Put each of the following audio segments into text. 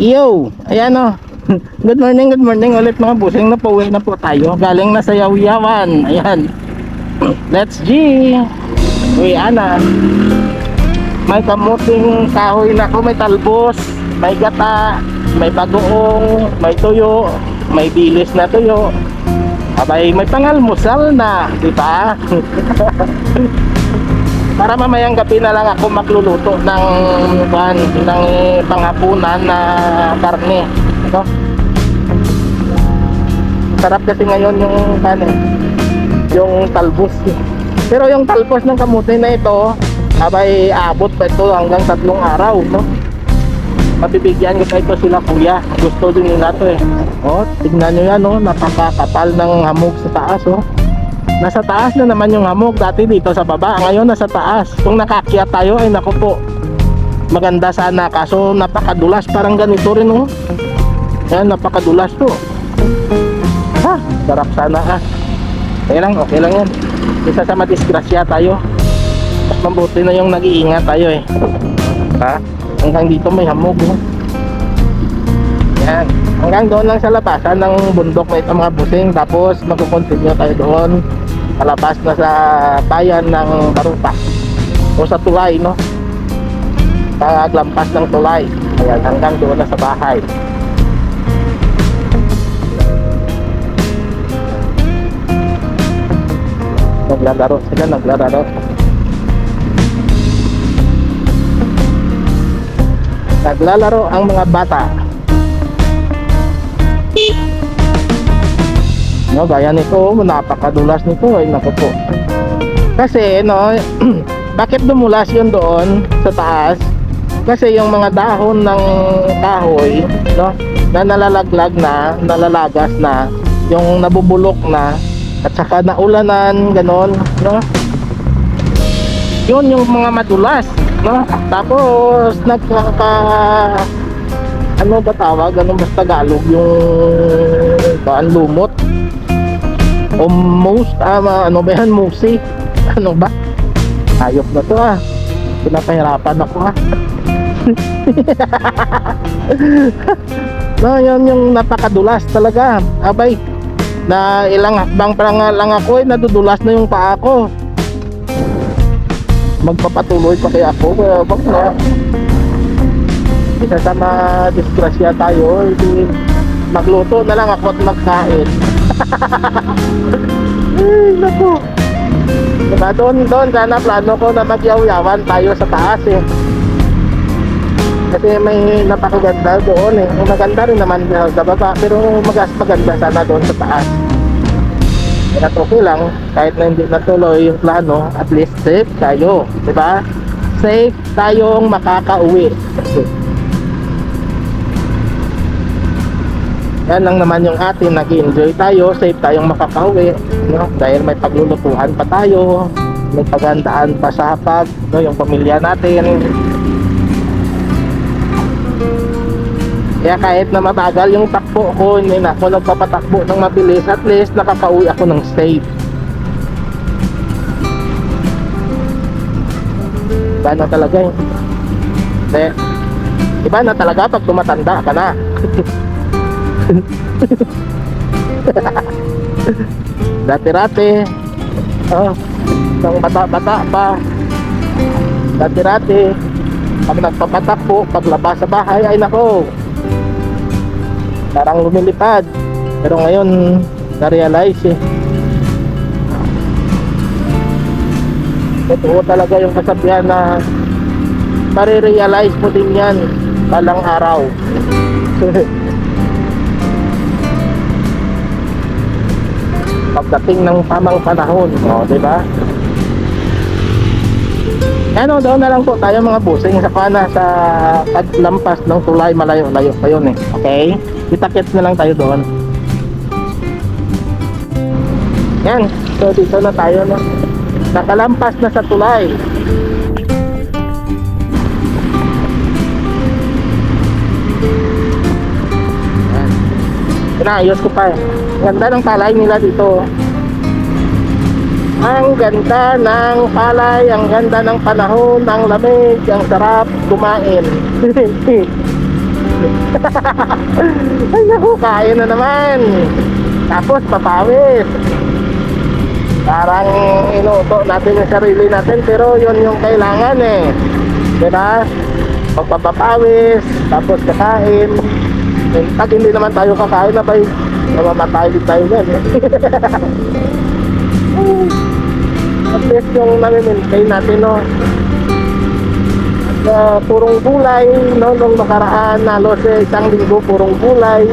Yo, ayan o. Good morning, good morning ulit mga busing na po. Uwi na po tayo. Galing na sa Yawiyawan. Ayan. Let's G. Uwi na. May kamuting kahoy na ko, may talbos, may gata, may bagoong, may tuyo, may bilis na tuyo. Abay, may pangalmusal na, di ba? Para mamayang gabi na lang ako magluluto ng ban, ng panghapunan na karne. Ito. Sarap kasi ngayon yung kan yung talbos. Pero yung talbos ng kamuti na ito, abay abot pa ito hanggang tatlong araw, no? Mabibigyan ko ito sila kuya. Gusto din nila to eh. Oh, tignan nyo yan, oh. Napakakapal ng hamog sa taas, oh. Nasa taas na naman yung hamog dati dito sa baba. Ngayon nasa taas. Kung nakakyat tayo ay naku po. Maganda sana kaso napakadulas parang ganito rin oh. Yan napakadulas to. Ha, sarap sana ah. Okay lang, okay lang yan. Isa sa madisgrasya tayo. Mas mabuti na yung nag-iingat tayo eh. Ha? Hanggang dito may hamog oh. Yan. Hanggang doon lang sa labasan ng bundok na ito mga busing. Tapos magkukontinue tayo doon. Palabas na sa bayan ng Baruta. O sa tulay, no? Paglampas ng tulay. Ayan, hanggang doon na sa bahay. Naglalaro sila, naglalaro. Naglalaro ang mga bata. No, gaya nito, napakadulas nito ay naku po. Kasi no, bakit dumulas yun doon sa taas? Kasi yung mga dahon ng kahoy, no, na nalalaglag na, nalalagas na, yung nabubulok na, at saka naulanan, ganon, no? Yun yung mga madulas, no? Tapos nagkaka ano ba tawag? Ano ba sa Tagalog? Yung baan lumot? O most, ah, ma- ano ba yan? Musi? Ano ba? Ayop na to ah. Pinapahirapan ako ah. no, yun yung napakadulas talaga. Abay, na ilang hakbang pa nga lang ako eh, nadudulas na yung paa ko. Magpapatuloy pa kaya ako, kaya wag na. Isa sa disgrasya tayo, hindi magluto na lang ako at magkain. Ay, naku. Diba, doon, doon, sana plano ko na magyaw-yawan tayo sa taas eh. Kasi may napakaganda doon eh. Maganda rin naman sa baba, pero magas maganda sana doon sa taas. Kaya okay lang, kahit na hindi natuloy yung plano, at least safe tayo, di ba? Safe tayong makakauwi. Yan lang naman yung atin, nag-enjoy tayo, safe tayong makakauwi, no? Dahil may paglulutuhan pa tayo, may pagandaan pa sa hapag, no? Yung pamilya natin. Kaya kahit na matagal yung takbo ko, hindi na ako nagpapatakbo ng mabilis, at least nakakauwi ako ng safe. Iba na talaga eh. Hindi. Iba na talaga pag tumatanda ka na. Dati-rati. Oh, nang bata-bata pa. Dati-rati. Pag nagpapatakbo, paglabas sa bahay, ay nako. Parang lumilipad. Pero ngayon, na-realize eh. Totoo talaga yung kasabihan na marirealize mo din yan balang araw. Pagdating ng tamang panahon, o, di ba? Ano, doon na lang po tayo mga busing sa kana sa paglampas ng tulay malayo-layo pa yun eh. Okay? Kita-kits na lang tayo doon. Yan. So dito na tayo no. Nakalampas na sa tulay. Inaayos ko pa. Ganda ng palay nila dito. Ang ganda ng palay, ang ganda ng panahon, ang lamig, ang sarap kumain. Ay naku, kain na naman. Tapos papawis. Parang inuto natin yung sarili natin pero yun yung kailangan eh. Diba? Pagpapapawis, tapos kakain. Eh, Pag hindi naman tayo kakain na bay, namamatay din tayo yan eh. At least yung nami-maintain natin no. At uh, purong gulay, no, nung makaraan, nalo sa isang linggo, purong gulay.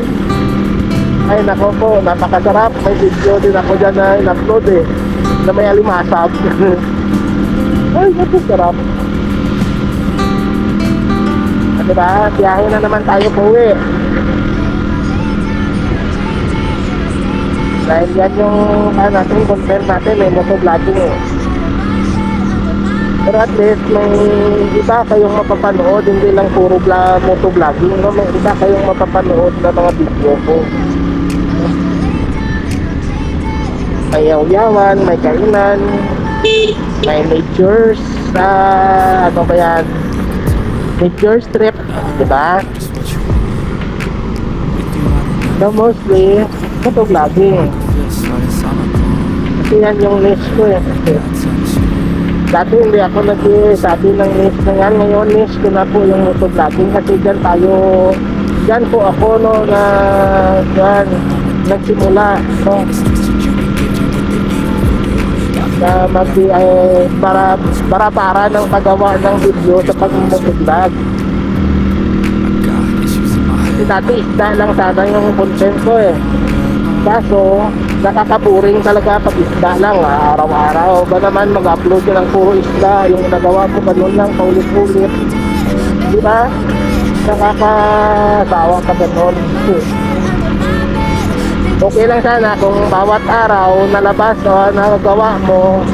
Ay nako po, napakasarap. May video din ako dyan na in-upload eh. Na may alimasag. Ay, napakasarap. At diba, biyahe na naman tayo po eh. Dahil yan yung ano natin, content natin, may motovlogging eh. Pero at least may iba kayong mapapanood, hindi lang puro vlog, motovlogging, no? may iba kayong mapapanood na mga video ko. May yaw-yawan, may kainan, may natures, sa ano ba yan? Nature strip, di ba? So mostly, motovlogging. Kasi yan yung niche ko eh. Dati hindi ako nagsabi ng niche na yan. Ngayon niche ko na po yung motovlogging kasi dyan tayo, dyan po ako no na dyan nagsimula no na mag eh, para para para ng paggawa ng video sa pag-motovlog. Dati isda lang sana yung content ko eh. Kaso, nakakaburing talaga pag isda lang, ah, araw-araw. Ba naman mag-upload ka ng puro isda, yung nagawa ko ganun lang, paulit-ulit. Di ba? Nakakasawa ka ganun. Okay lang sana kung bawat araw nalabas o nagawa mo,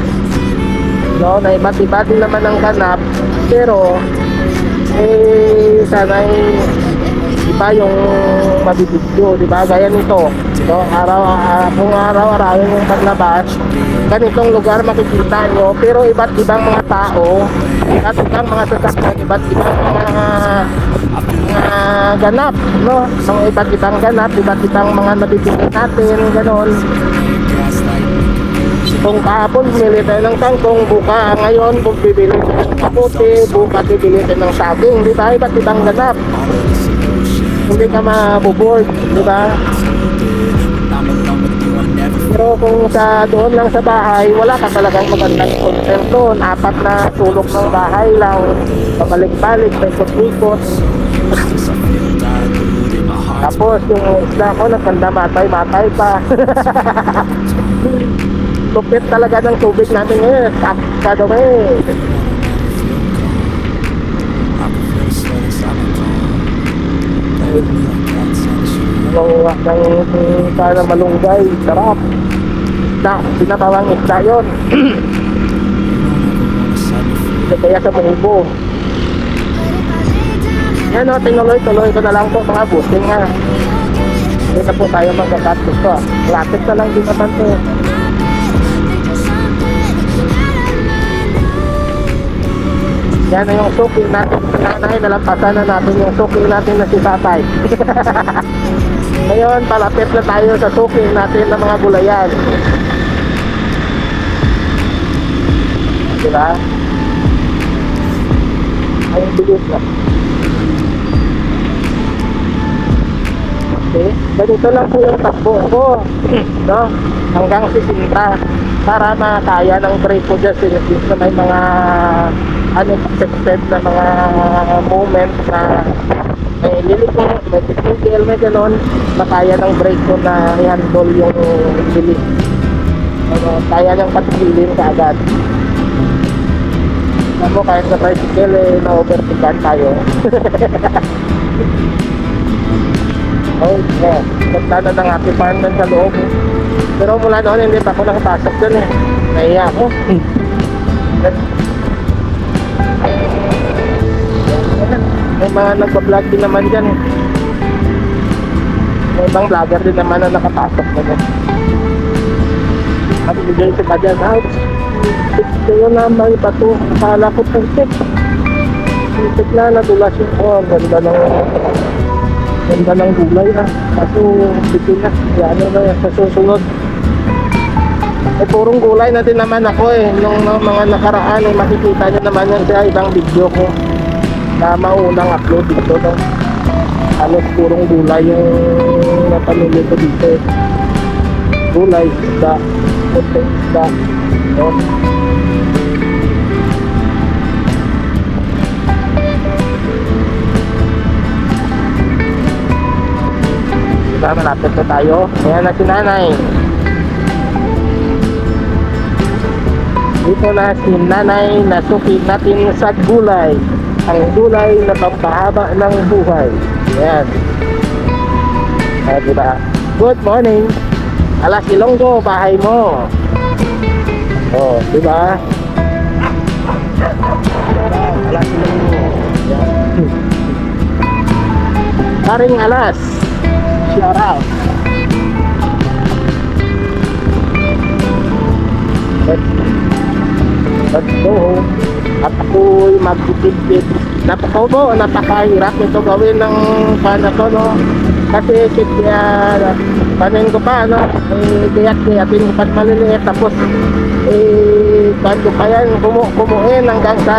no, na iba't iba din naman ang ganap, pero eh sana eh, iba yung mabibidyo, di ba? Gaya nito, no, araw, ah, kung araw-araw yung paglabas, ganitong lugar makikita nyo, pero iba't ibang mga tao, iba't ibang mga sasakyan, iba't ibang mga mga ganap, no? Mga iba't ibang ganap, iba't ibang mga nabibigyan natin, ganon. Kung kahapon bumili tayo ng kangkong, buka ngayon kung bibili tayo ng kaputi, buka bibili tayo ng saging, di ba? Iba't ibang ganap. Hindi ka mabuboard, di ba? Pero kung sa doon lang sa bahay, wala ka talagang magandang content doon. Apat na sulok ng bahay lang, pabalik-balik, may ikot Tapos yung isla ko, nagkanda matay-matay pa. Lupit talaga ng tubig natin ngayon. Daw eh. Ng, ng sana malunggay, sarap. Isda, pinatawang isda yun. Kaya sa Mubo. Yan o, tinuloy-tuloy ko na lang po mga busing. Hindi na po tayo magkakat gusto ah. Lapit na lang din naman to. Yan na yung suki natin sa nanay, nalampasan na natin yung suki natin na si tatay. Ngayon, palapit na tayo sa suki natin ng mga gulayan. Diba? Ay, bilis na. Okay. Ganito lang po yung takbo ko. no? Hanggang 60 para makaya ng ko dyan since na may mga unexpected na mga moment na may liliko, may titigil, may ganon makaya ng break ko na i-handle yung bilis. Ano, kaya niyang patigilin kaagad. Mo, kahit sa tricycle, eh, na-overtikan tayo. Oh, yeah. Ganda na ng happy farm doon sa loob. Pero mula noon, hindi pa ako nakapasok doon eh. Nahiya ako. Mga nagpa-vlog din naman dyan eh. May ibang vlogger din naman na nakapasok na doon. At bigay si Kajan House. Kaya naman iba to. Akala ko putik. Putik na nadulas yung oh, ang ganda ng Ganda ng gulay na. Kaso, bitin na. Yan na yan sa susunod. Eh, purong gulay na din naman ako eh. Nung, nung mga nakaraan, eh, makikita nyo naman yan sa ibang video ko. Na maunang upload dito. No? Halos purong gulay yung napamili ko dito. Gulay, isda, puti, isda. No? Diba, malapit na tayo. Ayan na si nanay. Dito na si nanay na suki natin sa gulay. Ang gulay na pampahaba ng buhay. Ayan. Ah, diba? Good morning. Alas Ilonggo, bahay mo. Oh, diba? Alas Ilonggo. Ayan. Paring alas. Shout out. Let's, let's go. At ako'y magtitipid. Napaka mo, napakahirap nito gawin ng paano to, no? Kasi kaya panin ko pa, no? Eh, kaya kayatin ko pa maliliit. Tapos, eh, paano pa yan, kumu kumuin hanggang sa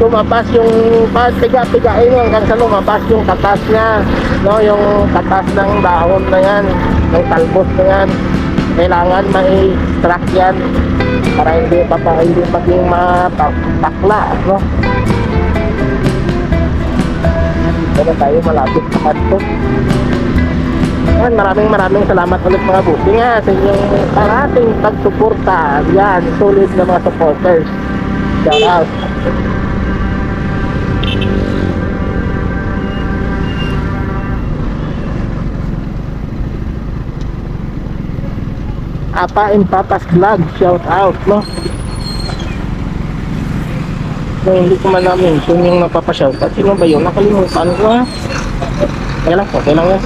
lumabas yung piga-pigain hanggang sa lumabas yung katas niya no yung katas ng dahon na yan ng talbos na yan kailangan ma-extract yan para hindi pa pa hindi maging matakla no Kaya tayo malapit sa kanto yan, maraming maraming salamat ulit mga buti nga sa inyong parating pagsuporta. Yan, solid na mga supporters. Shout out. Apa and Papas Vlog, shout out, no? Kung hindi ko man na-mention yung napapa-shout out, sino ba yun? Nakalimutan ko ha. Kaya lang, okay lang yan.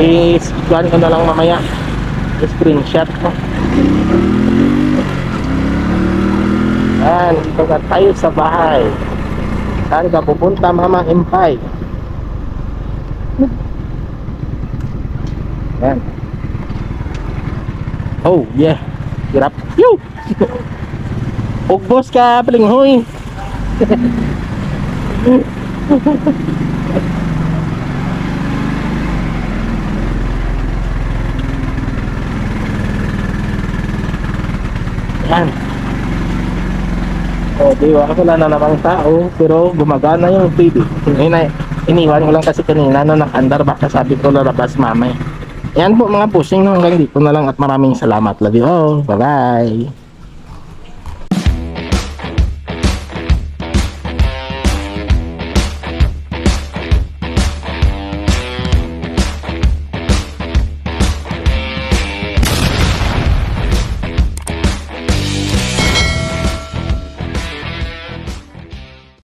I-scan ko na lang mamaya. I-screenshot ko. Yan, dito na tayo sa bahay. Saan ka pupunta, Mama Impay? Yan. Oh, yeah. Hirap. Yo! Ugbos ka, palinghoy. Yan. Oh, di ba? Wala na namang tao, pero gumagana yung TV. Iniwan ko lang kasi kanina no nakandar baka sabi ko lalabas mamay. Yan po mga pushing no hanggang dito na lang at maraming salamat. Love you all. Bye-bye.